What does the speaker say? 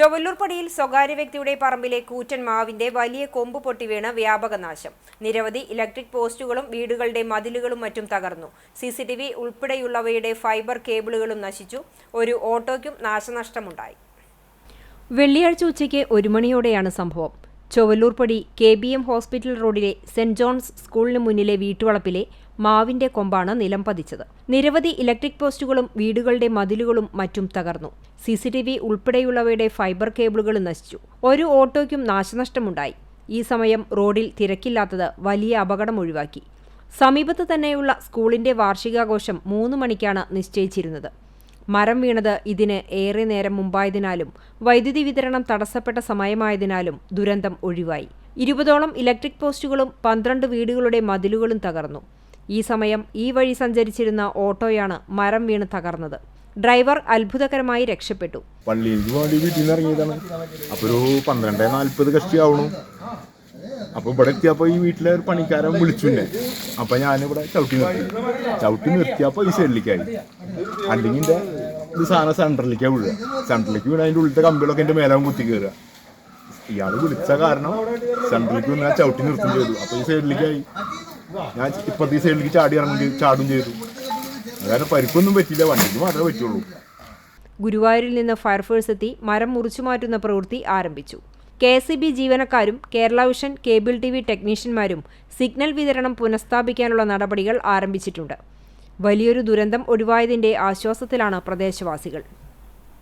ചൊവ്വല്ലൂർപ്പടിയിൽ സ്വകാര്യ വ്യക്തിയുടെ പറമ്പിലെ കൂറ്റൻ മാവിന്റെ വലിയ കൊമ്പ് പൊട്ടി വീണ് വ്യാപക നാശം. നിരവധി ഇലക്ട്രിക് പോസ്റ്റുകളും വീടുകളുടെ മതിലുകളും മറ്റും തകർന്നു. സിസിടിവി ഉൾപ്പെടെയുള്ളവയുടെ ഫൈബർ കേബിളുകളും നശിച്ചു. ഒരു ഓട്ടോയ്ക്കും നാശനഷ്ടമുണ്ടായി. വെള്ളിയാഴ്ച ഉച്ചയ്ക്ക് ഒരു മണിയോടെയാണ് സംഭവം. ചൊവ്വല്ലൂർപ്പടി കെ ബി എം ഹോസ്പിറ്റൽ റോഡിലെ സെന്റ് ജോൺസ് സ്കൂളിന് മുന്നിലെ വീട്ടുവളപ്പിലെ മാവിന്റെ കൊമ്പാണ് നിലം പതിച്ചത്. നിരവധി ഇലക്ട്രിക് പോസ്റ്റുകളും വീടുകളുടെ മതിലുകളും മറ്റും തകർന്നു. സി സി ടി വി ഉൾപ്പെടെയുള്ളവയുടെ ഫൈബർ കേബിളുകളും നശിച്ചു. ഒരു ഓട്ടോയ്ക്കും നാശനഷ്ടമുണ്ടായി. ഈ സമയം റോഡിൽ തിരക്കില്ലാത്തത് വലിയ അപകടം ഒഴിവാക്കി. സമീപത്ത് തന്നെയുള്ള സ്കൂളിന്റെ വാർഷികാഘോഷം മൂന്ന് മണിക്കാണ് നിശ്ചയിച്ചിരുന്നത്. മരം വീണത് ഇതിന് ഏറെ നേരം മുമ്പായതിനാലും വൈദ്യുതി വിതരണം തടസ്സപ്പെട്ട സമയമായതിനാലും ദുരന്തം ഒഴിവായി. ഇരുപതോളം ഇലക്ട്രിക് പോസ്റ്റുകളും പന്ത്രണ്ട് വീടുകളുടെ മതിലുകളും തകർന്നു. ഈ സമയം ഈ വഴി സഞ്ചരിച്ചിരുന്ന ഓട്ടോയാണ് മരം വീണ് തകർന്നത്. ഡ്രൈവർ അത്ഭുതകരമായി രക്ഷപ്പെട്ടു. ഇറങ്ങിയതാണ് അപ്പോൾ അപ്പോൾ ഇവിടെ എത്തിയപ്പോൾ ഈ വീട്ടിലെ ഒരു പണിക്കാരൻ വിളിച്ചു അപ്പൊ അപ്പോൾ ഞാനിവിടെ ചവിട്ടി നിർത്തി. ചവിട്ടി നിർത്തിയപ്പോൾ ഈ സെല്ലിക്കായി അല്ലെങ്കിൽ ഇത് സാധനം സെന്ററിലേക്കാണ് വീഴുക സെന്ററിലേക്ക് വീണ അതിന്റെ ഉള്ളിലത്തെ കമ്പികളൊക്കെ എന്റെ മേലാവും കുത്തി കയറുക ഇയാൾ വിളിച്ച കാരണം സെന്ററിലേക്ക് വീണ് ഞാൻ ചവിട്ടി നിർത്തും ചെയ്തു. അപ്പോൾ ഈ സൈഡിലേക്കായി ഞാൻ ഇപ്പോഴത്തെ ഈ സൈഡിലേക്ക് ചാടി ഇറങ്ങും ചാടും ചെയ്തു. അതായത് പരിക്കൊന്നും പറ്റില്ല വണ്ടിക്ക് മാത്രമേ പറ്റുള്ളൂ. ഗുരുവായൂരിൽ നിന്ന് ഫയർഫോഴ്സ് എത്തി മരം മുറിച്ചു മാറ്റുന്ന പ്രവൃത്തി ആരംഭിച്ചു. കെ എസ് ബി ജീവനക്കാരും Kerala vision cable T V ടെക്നീഷ്യന്മാരും signal വിതരണം പുനഃസ്ഥാപിക്കാനുള്ള നടപടികൾ ആരംഭിച്ചിട്ടുണ്ട്. വലിയൊരു ദുരന്തം ഒഴിവായതിന്റെ ആശ്വാസത്തിലാണ് പ്രദേശവാസികൾ